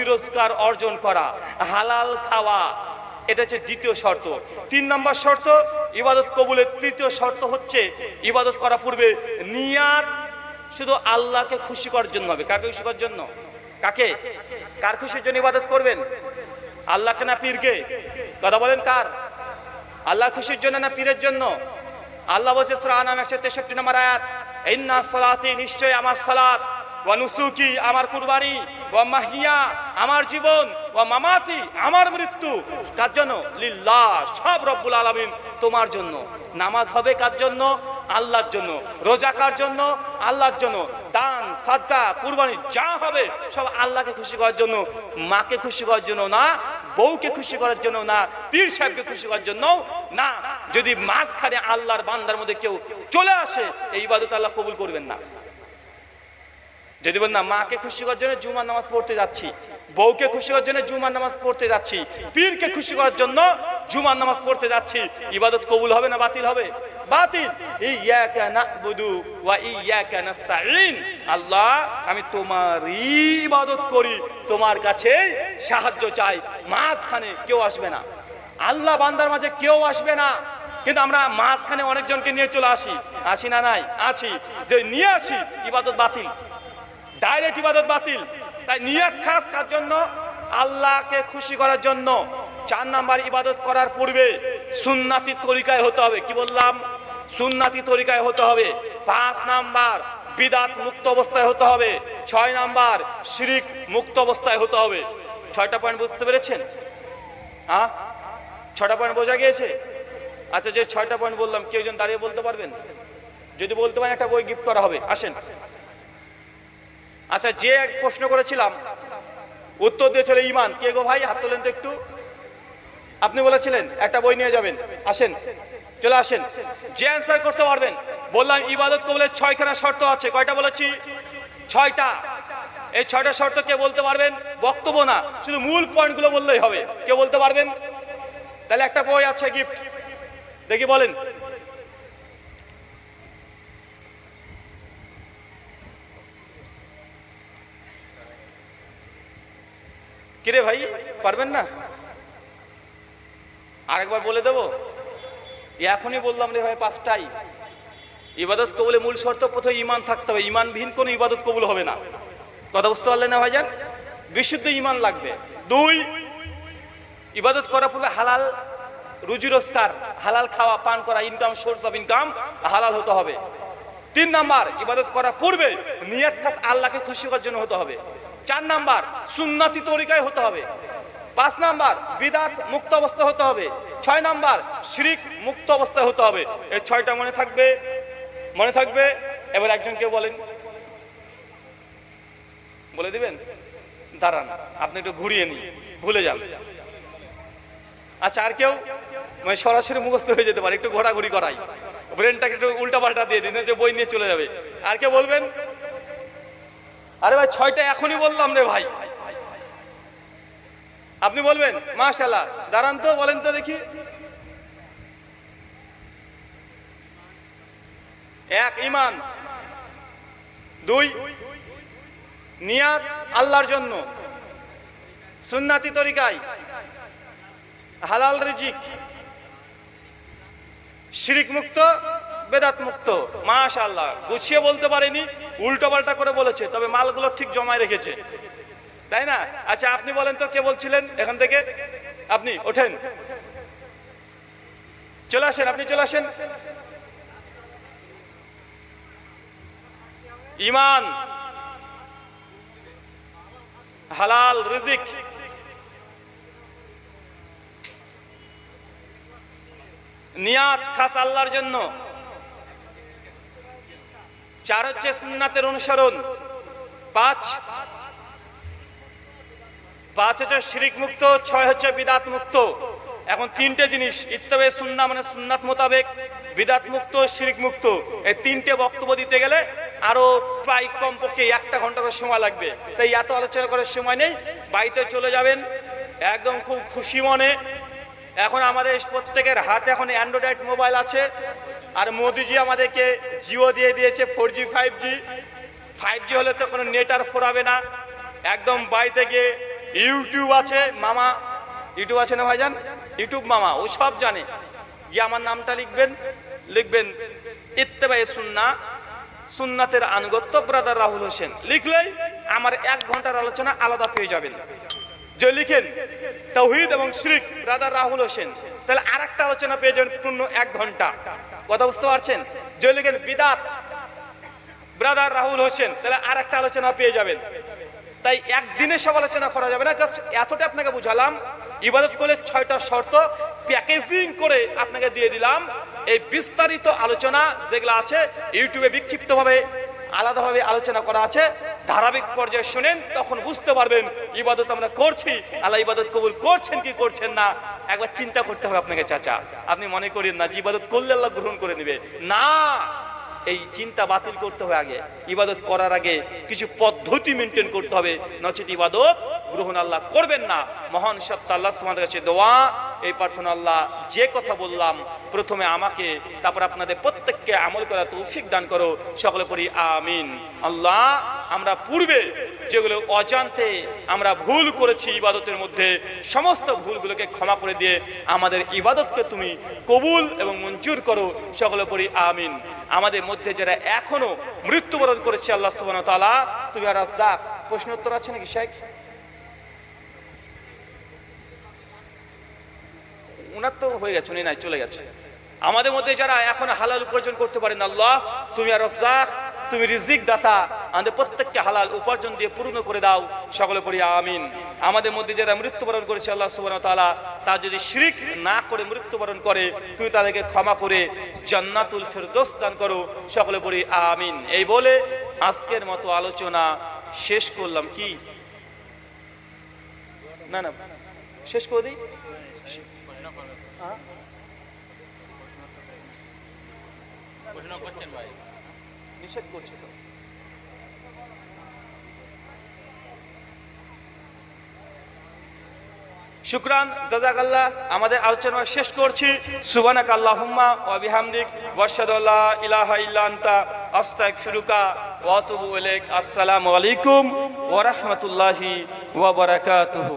রুজি রোজগার অর্জন করা, হালাল খাওয়া, এটা হচ্ছে দ্বিতীয় শর্ত। তিন নম্বর শর্ত, ইবাদত কবুলের তৃতীয় শর্ত হচ্ছে ইবাদত করা পূর্বে নিয়াত শুধু আল্লাহকে খুশি করার জন্য হবে। কাকে খুশি করার জন্য? কাকে? কার খুশির জন্য ইবাদত করবেন? আল্লাহকে না পীরকে? কথা বলেন কার? আল্লাহ খুশির জন্য না পীরের জন্য? আল্লাহ বলছে সূরা নাম একশো তেষট্টি নম্বর আয়াত, ইন্না সালাতি নিশ্চয় আমার সালাত। ওয়া নুসুকি, আমার কুরবানি, ওয়া মাহিয়া, আমার জীবন, ওয়া মামাতি, আমার মৃত্যু। কার জন্য? লিল্লাহ, সব রব্বুল আলামিন তোমার জন্য। নামাজ হবে কার জন্য? আল্লাহর জন্য। রোজা কার জন্য? আল্লাহর জন্য। দান, সাদকা, কুরবানি যা হবে, সব আল্লাহকে খুশি করার জন্য, মাকে খুশি করার জন্য না, বউকে খুশি করার জন্য না, পীর সাহেবকে খুশি করার জন্য না। যদি মাঝখানে আল্লাহর বান্দার মধ্যে কেউ চলে আসে, এই ইবাদত আল্লাহ কবুল করবেন না। যদি বল না, মাকে খুশি করার জন্য জুমার নামাজ পড়তে যাচ্ছি, বউকে খুশি করার জন্য জুমার নামাজ পড়তে যাচ্ছি, পীরকে খুশি করার জন্য জুমার নামাজ পড়তে যাচ্ছি, ইবাদত কবুল হবে না বাতিল হবে? বাতিল। ইয়াকা নাবুদু ওয়া ইয়াকা নাস্তাইন আল্লাহ, আমি তোমারই ইবাদত করি, তোমার কাছে সাহায্য চাই। মাঝখানে কেউ আসবে না। আল্লাহ বান্দার মাঝে কেউ আসবে না। কিন্তু আমরা মাঝখানে অনেকজনকে নিয়ে চলে আসি। আসি না নাই? আছি। যে নিয়ে আসি, ইবাদত বাতিল। ডাইরেক্ট ইবাদত বাতিল। তাই নিয়াত খাস কার জন্য? আল্লাহকে খুশি করার জন্য। চার নাম্বার ইবাদত করার পূর্বে সুন্নাতি তরিকায় হতে হবে। কি বললাম? সুন্নাতি তরিকায় হতে হবে। পাঁচ নাম্বার, বিদাত মুক্ত অবস্থায় হতে হবে। ছয় নাম্বার, শিরিক মুক্ত অবস্থায় হতে হবে। ছয়টা পয়েন্ট বুঝতে পেরেছেন? হ্যাঁ ছটা পয়েন্ট বোঝা গিয়েছে? আচ্ছা যে ছয়টা পয়েন্ট বললাম, কেউ জন দাঁড়িয়ে বলতে পারবেন? যদি বলতে পারেন, একটা বই গিফট করা হবে। আসেন। আচ্ছা যে এক প্রশ্ন করেছিলাম, উত্তর দিয়েছিল ইমান। কে গো ভাই? হাত তোলেন তো একটু। আপনি বলেছিলেন, একটা বই নিয়ে যাবেন। আসেন, চলে আসেন। যে অ্যান্সার করতে পারবেন, বললাম, ইবাদত কবলের ছয়খানা শর্ত আছে। কয়টা বলেছি? ছয়টা। এই ছয়টা শর্ত কে বলতে পারবেন? বক্তব্য না, শুধু মূল পয়েন্টগুলো বললেই হবে। কে বলতে পারবেন? তাহলে একটা বই আছে গিফট দেখি বলেন। কিরে ভাই, পারবেন না? আরেকবার বলে দেবো? এখনই বললাম রে ভাই পাঁচটাই। ইবাদত কবুলে মূল শর্ত প্রথমে ইমান থাকতে হবে। ইমানবিহীন কোনো ইবাদত কবুল হবে না। কথা বুঝতে পারলেন না ভাইজান? বিশুদ্ধ ইমান লাগবে। দুই, ইবাদত করার পূর্বে হালাল রুজি রোজগার, হালাল খাওয়া, পান করা ইনকাম সোর্স অফ ইনকাম হালাল হতে হবে। তিন নাম্বার, ইবাদত করার পূর্বে নিয়ত খাস আল্লাহকে খুশি করার জন্য হতে হবে। চার নাম্বার, সুন্নাতি তরিকায় হতে হবে। পাঁচ নাম্বার, বিদাত মুক্ত অবস্থা হতে হবে। ছয় নাম্বার, শিরিক মুক্ত অবস্থায় হতে হবে। এই ছয়টা মনে থাকবে? মনে থাকবে? এবার একজন কেউ বলেন। বলে দিবেন? দাঁড়ান, আপনি একটু ঘুরিয়ে নিন। ভুলে যান। আচ্ছা আর কেউ? মানে সরাসরি মুখস্থ হয়ে যেতে পারে, একটু ঘোরাঘুরি করাই। ব্রেনটাকে একটু উল্টা পাল্টা দিয়ে দিন, যে বই নিয়ে চলে যাবে। আর কেউ বলবেন? আরে ভাই, ছয়টা এখনই বললাম রে ভাই। আপনি বলবেন? মাশাল্লাহ দাঁড়ান তো, বলেন তো দেখি। এক ইমান দুই, নিয়াত আল্লাহর জন্য। সুন্নাতি তরিকায়। হালাল রিজিক। শিরিক মুক্ত। বেদাত মুক্ত। মাশাআল্লাহ। গুছিয়ে বলতে পারেনি উল্টো পাল্টা করে বলেছে, তবে মালগুলো ঠিক জমায় রেখেছে। তাই না? আচ্ছা আপনি বলেন তো, কে বলছিলেন এখান থেকে? আপনি, ওঠেন। চলে আসেন, আপনি চলে আসেন। ইমান। হালাল, রিজিক। নিয়াত খাস আল্লাহর জন্য। চার হচ্ছে সুন্নাতের অনুসরণ। পাঁচ পাঁচ হচ্ছে শিরিক মুক্ত ছয় হচ্ছে বিদাত মুক্ত এখন তিনটে জিনিস, ইত্তবে সুন্না মানে সুন্নাত মোতাবেক বিদাত মুক্ত শিরিক মুক্ত এই তিনটে বক্তব্য দিতে গেলে আরও প্রায় কমপক্ষে একটা ঘণ্টা করে সময় লাগবে। তাই এত আলোচনা করার সময় নেই, বাড়িতে চলে যাবেন, একদম খুব খুশি মনে। এখন আমাদের প্রত্যেকের হাতে এখন অ্যান্ড্রয়েড মোবাইল আছে। আর মোদিজি আমাদেরকে জিও দিয়ে দিয়েছে four G five G five G হলে তো কোনো নেট আর ফোরাবে না। একদম বাড়িতে গিয়ে ইউটিউব আছে, মামা। ইউটিউব আছে না ভাইজান? ইউটিউব মামা, ও সব জানে। গিয়ে আমার নামটা লিখবেন। লিখবেন, ইত্তেবাই সুন্না, সুন্নাতের আনুগত্য ব্রাদার রাহুল হোসেন। লিখলেই আমার এক ঘণ্টার আলোচনা আলাদা পেয়ে যাবেন। যে লিখেন, তৌহিদ এবং শ্রিক ব্রাদার রাহুল হোসেন, তাহলে আর একটা আলোচনা পেয়ে যাবেন পূর্ণ এক ঘণ্টা। কথা বুঝতে পারছেন? যে লিখেন বিদাত ব্রাদার রাহুল হোসেন, তাহলে আর একটা আলোচনা পেয়ে যাবেন। তাই একদিনে সব আলোচনা করা যাবে না, জাস্ট এতটা আপনাকে বুঝালাম। ইবাদত করলে ছয়টা শর্ত, প্যাকেজিং করে আপনাকে দিয়ে দিলাম। এই বিস্তারিত আলোচনা যেগুলো আছে, ইউটিউবে বিক্ষিপ্তভাবে আলাদাভাবে আলোচনা করা আছে। ধারাবাহিক পর্যায়ে শোনেন, তখন বুঝতে পারবেন ইবাদত আমরা করছি। আল্লাহ ইবাদত কবুল করছেন কি করছেন না। একবার চিন্তা করতে হবে আপনাকে, চাচা। আপনি মনে করেন না যে ইবাদত করলে আল্লাহ গ্রহণ করে নেবে। না, এই চিন্তা বাতিল করতে হবে আগে। ইবাদত করার আগে কিছু পদ্ধতি মেনটেন করতে হবে। নচেত ইবাদত গ্রহণ আল্লাহ করবেন না। মহান সত্তা আল্লাহ তোমাদের কাছে দোয়া। এই প্রার্থনা আল্লাহ যে কথা বললাম, প্রথমে আমাকে, তারপর আপনাদের প্রত্যেককে আমল করা তৌফিক দান করো। সকলে পড়ি আমিন। আল্লাহ, আমরা পূর্বে যেগুলো অজান্তে আমরা ভুল করেছি ইবাদতের মধ্যে, সমস্ত ভুলগুলোকে ক্ষমা করে দিয়ে আমাদের ইবাদতকে তুমি কবুল এবং মঞ্জুর করো। সকলে পড়ি আমিন। আমাদের মধ্যে যারা এখনও মৃত্যুবরণ করেছে আল্লাহ সুবহানাহু ওয়া তাআলা, তুমি আর রাজ্জাক প্রশ্ন উত্তর আছে নাকি, শেখ? ওনার তো হয়ে গেছে, উনি নাই, চলে গেছে। আমাদের মধ্যে যারা এখন হালাল উপার্জন করতে পারেন আল্লাহ, তুমি আর তুমি রিজিক দাতা আমাদের প্রত্যেককে হালাল উপার্জন দিয়ে পূর্ণ করে দাও, সকলে পড়ি আমিন। আমাদের মধ্যে যারা মৃত্যুবরণ করেছে আল্লাহ সুবহানাহু ওয়া তাআলা তা যদি শিরিক না করে মৃত্যুবরণ করে, তুমি তাদেরকে ক্ষমা করে জান্নাতুল ফেরদৌস দান করো, সকলে পড়ি আমিন। এই বলে আজকের মতো আলোচনা শেষ করলাম কি? না না, শেষ করে দিই? হ্যাঁ? নিষেধ করছে তো। শুক্রান জাজাকাল্লাহ আমাদের আলোচনা শেষ করছি। সুবানাক আল্লাহুম্মা ওয়া বিহামদিক আল্লা ইলাহা ইল্লা আনতা আস্তাগফিরুকা ওয়া আতুবু ইলাইক। আসসালামু আলাইকুম ওয়া রাহমাতুল্লাহি ওয়া বারাকাতুহু।